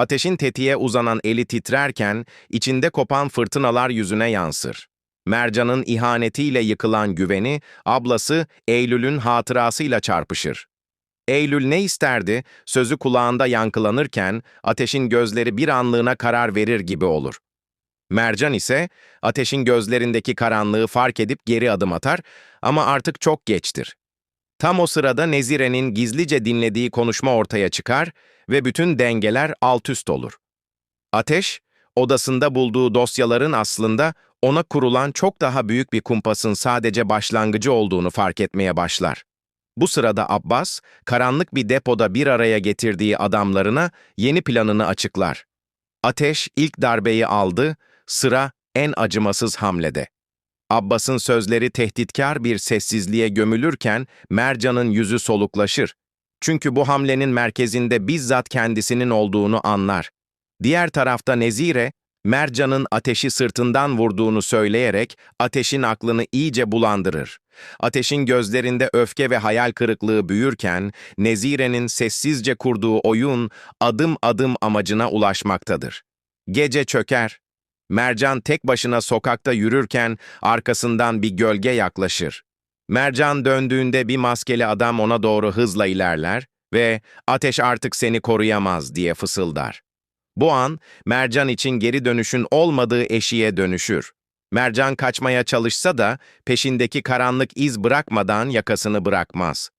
Ateşin tetiğe uzanan eli titrerken, içinde kopan fırtınalar yüzüne yansır. Mercan'ın ihanetiyle yıkılan güveni, ablası Eylül'ün hatırasıyla çarpışır. Eylül ne isterdi, sözü kulağında yankılanırken, ateşin gözleri bir anlığına karar verir gibi olur. Mercan ise, ateşin gözlerindeki karanlığı fark edip geri adım atar ama artık çok geçtir. Tam o sırada Nezire'nin gizlice dinlediği konuşma ortaya çıkar ve bütün dengeler altüst olur. Ateş, odasında bulduğu dosyaların aslında ona kurulan çok daha büyük bir kumpasın sadece başlangıcı olduğunu fark etmeye başlar. Bu sırada Abbas, karanlık bir depoda bir araya getirdiği adamlarına yeni planını açıklar. Ateş ilk darbeyi aldı, sıra en acımasız hamlede. Abbas'ın sözleri tehditkar bir sessizliğe gömülürken Mercan'ın yüzü soluklaşır. Çünkü bu hamlenin merkezinde bizzat kendisinin olduğunu anlar. Diğer tarafta Nezire, Mercan'ın ateşi sırtından vurduğunu söyleyerek ateşin aklını iyice bulandırır. Ateşin gözlerinde öfke ve hayal kırıklığı büyürken, Nezire'nin sessizce kurduğu oyun adım adım amacına ulaşmaktadır. Gece çöker. Mercan tek başına sokakta yürürken arkasından bir gölge yaklaşır. Mercan döndüğünde bir maskeli adam ona doğru hızla ilerler ve ateş artık seni koruyamaz diye fısıldar. Bu an Mercan için geri dönüşün olmadığı eşiğe dönüşür. Mercan kaçmaya çalışsa da peşindeki karanlık iz bırakmadan yakasını bırakmaz.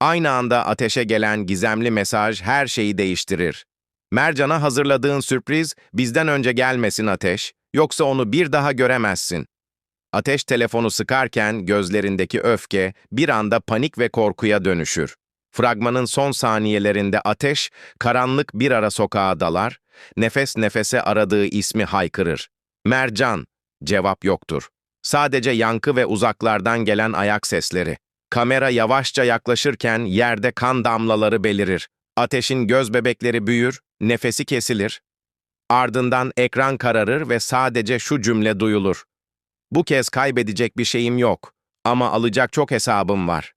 Aynı anda ateşe gelen gizemli mesaj her şeyi değiştirir. Mercan'a hazırladığın sürpriz bizden önce gelmesin ateş, yoksa onu bir daha göremezsin. Ateş telefonu sıkarken gözlerindeki öfke bir anda panik ve korkuya dönüşür. Fragmanın son saniyelerinde ateş, karanlık bir ara sokağa dalar, nefes nefese aradığı ismi haykırır. Mercan, cevap yoktur. Sadece yankı ve uzaklardan gelen ayak sesleri. Kamera yavaşça yaklaşırken yerde kan damlaları belirir. Ateşin göz bebekleri büyür, nefesi kesilir. Ardından ekran kararır ve sadece şu cümle duyulur. Bu kez kaybedecek bir şeyim yok ama alacak çok hesabım var.